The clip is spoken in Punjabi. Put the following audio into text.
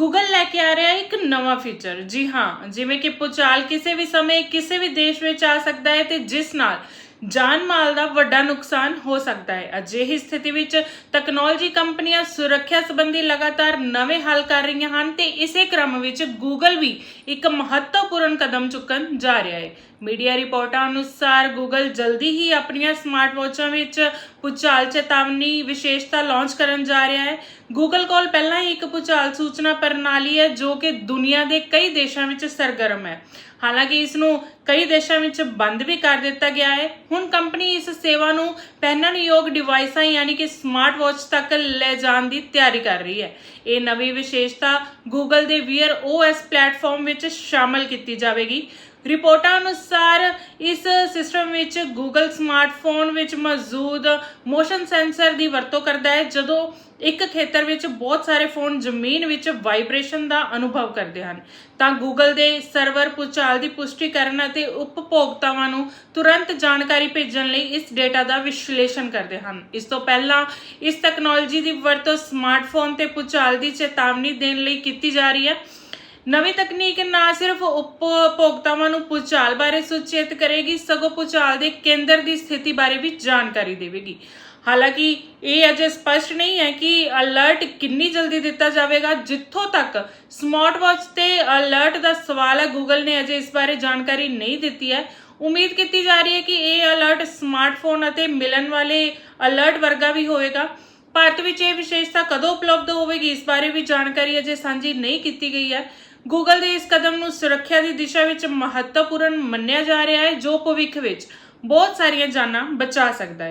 ਗੂਗਲ ਲੈ ਕੇ ਆ ਰਿਹਾ ਹੈ ਇੱਕ ਨਵਾਂ ਫੀਚਰ ਜੀ ਹਾਂ, ਜਿਵੇਂ ਕਿ ਪੁਚਾਲ ਕਿਸੇ ਵੀ ਸਮੇਂ ਕਿਸੇ ਵੀ ਦੇਸ਼ ਵਿੱਚ ਆ ਸਕਦਾ ਹੈ ਤੇ ਜਿਸ ਨਾਲ ਜਾਨ ਮਾਲ ਦਾ ਵੱਡਾ ਨੁਕਸਾਨ ਹੋ ਸਕਦਾ ਹੈ। ਅਜਿਹੀ ਸਥਿਤੀ ਵਿੱਚ ਟੈਕਨੋਲੋਜੀ ਕੰਪਨੀਆਂ ਸੁਰੱਖਿਆ ਸੰਬੰਧੀ ਲਗਾਤਾਰ ਨਵੇਂ ਹੱਲ ਕਰ ਰਹੀਆਂ ਹਨ ਤੇ ਇਸੇ ਕ੍ਰਮ ਵਿੱਚ ਗੂਗਲ ਵੀ ਇੱਕ ਮਹੱਤਵਪੂਰਨ ਕਦਮ ਚੁੱਕਣ ਜਾ ਰਿਹਾ ਹੈ। ਮੀਡੀਆ ਰਿਪੋਰਟਾਂ ਅਨੁਸਾਰ ਗੂਗਲ ਜਲਦੀ ਹੀ ਆਪਣੀਆਂ ਸਮਾਰਟ ਵਾਚਾਂ ਵਿੱਚ ਭੂਚਾਲ ਚੇਤਾਵਨੀ ਵਿਸ਼ੇਸ਼ਤਾ ਲਾਂਚ ਕਰਨ ਜਾ ਰਿਹਾ ਹੈ। ਗੂਗਲ ਕੋਲ ਪਹਿਲਾਂ ਹੀ ਇੱਕ ਭੂਚਾਲ ਸੂਚਨਾ ਪ੍ਰਣਾਲੀ ਹੈ ਜੋ ਕਿ ਦੁਨੀਆ ਦੇ ਕਈ ਦੇਸ਼ਾਂ ਵਿੱਚ ਸਰਗਰਮ ਹੈ। ਹਾਲਾਂਕਿ ਇਸ ਨੂੰ ਕਈ ਦੇਸ਼ਾਂ ਵਿੱਚ ਬੰਦ ਵੀ ਕਰ ਦਿੱਤਾ ਗਿਆ ਹੈ। ਹੁਣ ਕੰਪਨੀ ਇਸ ਸੇਵਾ ਨੂੰ ਪਹਿਨਣਯੋਗ ਡਿਵਾਈਸਾਂ ਯਾਨੀ ਕਿ ਸਮਾਰਟ ਵਾਚ ਤੱਕ ਲੈ ਜਾਣ ਦੀ ਤਿਆਰੀ ਕਰ ਰਹੀ ਹੈ। ਇਹ ਨਵੀਂ ਵਿਸ਼ੇਸ਼ਤਾ ਗੂਗਲ ਦੇ Wear OS ਪਲੇਟਫਾਰਮ ਵਿੱਚ ਸ਼ਾਮਲ ਕੀਤੀ ਜਾਵੇਗੀ। ਰਿਪੋਰਟਾਂ ਅਨੁਸਾਰ ਇਸ ਸਿਸਟਮ ਵਿੱਚ ਗੂਗਲ ਸਮਾਰਟਫੋਨ ਵਿੱਚ ਮੌਜੂਦ ਮੋਸ਼ਨ ਸੈਂਸਰ ਦੀ ਵਰਤੋਂ ਕਰਦਾ ਹੈ। ਜਦੋਂ ਇੱਕ ਖੇਤਰ ਵਿੱਚ ਬਹੁਤ ਸਾਰੇ ਫੋਨ ਜ਼ਮੀਨ ਵਿੱਚ ਵਾਈਬ੍ਰੇਸ਼ਨ ਦਾ ਅਨੁਭਵ ਕਰਦੇ ਹਨ। ਤਾਂ ਗੂਗਲ ਦੇ ਸਰਵਰ ਭੂਚਾਲ ਦੀ ਪੁਸ਼ਟੀ ਕਰਨ ਅਤੇ ਉਪਭੋਗਤਾਵਾਂ ਨੂੰ ਤੁਰੰਤ ਜਾਣਕਾਰੀ ਭੇਜਣ ਲਈ ਇਸ ਡੇਟਾ ਦਾ ਵਿਸ਼ਲੇਸ਼ਣ ਕਰਦੇ ਹਨ। ਇਸ ਤੋਂ ਪਹਿਲਾਂ ਇਸ ਟੈਕਨੋਲੋਜੀ ਦੀ ਵਰਤੋਂ ਸਮਾਰਟਫੋਨ ਤੇ ਭੂਚਾਲ ਦੀ ਚੇਤਾਵਨੀ ਦੇਣ ਲਈ ਕੀਤੀ ਜਾ ਰਹੀ ਹੈ। ਨਵੀਂ ਤਕਨੀਕ ਨਾ ਸਿਰਫ ਉਪਭੋਗਤਾਵਾਂ ਨੂੰ ਭੂਚਾਲ ਬਾਰੇ ਸੁਚੇਤ ਕਰੇਗੀ, ਸਗੋਂ ਭੂਚਾਲ ਦੇ ਕੇਂਦਰ ਦੀ ਸਥਿਤੀ ਬਾਰੇ ਵੀ ਜਾਣਕਾਰੀ ਦੇਵੇਗੀ। ਹਾਲਾਂਕਿ ਇਹ ਅਜੇ ਸਪਸ਼ਟ ਨਹੀਂ ਹੈ ਕਿ ਅਲਰਟ ਕਿੰਨੀ ਜਲਦੀ ਦਿੱਤਾ ਜਾਵੇਗਾ, ਜਿੱਥੋਂ ਤੱਕ ਸਮਾਰਟ ਵਾਚ ਤੇ ਅਲਰਟ ਦਾ ਸਵਾਲ ਹੈ ਗੂਗਲ ਨੇ ਅਜੇ ਇਸ ਬਾਰੇ ਜਾਣਕਾਰੀ ਨਹੀਂ ਦਿੱਤੀ ਹੈ। ਉਮੀਦ ਕੀਤੀ ਜਾ ਰਹੀ ਹੈ ਕਿ ਇਹ ਅਲਰਟ ਸਮਾਰਟਫੋਨ ਅਤੇ ਮਿਲਣ ਵਾਲੇ ਅਲਰਟ ਵਰਗਾ ਵੀ ਹੋਵੇਗਾ। ਭਾਰਤ ਵਿੱਚ ਇਹ ਵਿਸ਼ੇਸ਼ਤਾ ਕਦੋਂ ਉਪਲਬਧ ਹੋਵੇਗੀ, ਇਸ ਬਾਰੇ ਵੀ ਜਾਣਕਾਰੀ ਅਜੇ ਸਾਂਝੀ ਨਹੀਂ ਕੀਤੀ ਗਈ ਹੈ। ਗੂਗਲ ਦੇ ਇਸ ਕਦਮ ਨੂੰ ਸੁਰੱਖਿਆ ਦੀ ਦਿਸ਼ਾ ਵਿੱਚ ਮਹੱਤਵਪੂਰਨ ਮੰਨਿਆ ਜਾ ਰਿਹਾ ਹੈ, ਜੋ ਭਵਿੱਖ ਵਿੱਚ ਬਹੁਤ ਸਾਰੀਆਂ ਜਾਨਾਂ ਬਚਾ ਸਕਦਾ ਹੈ।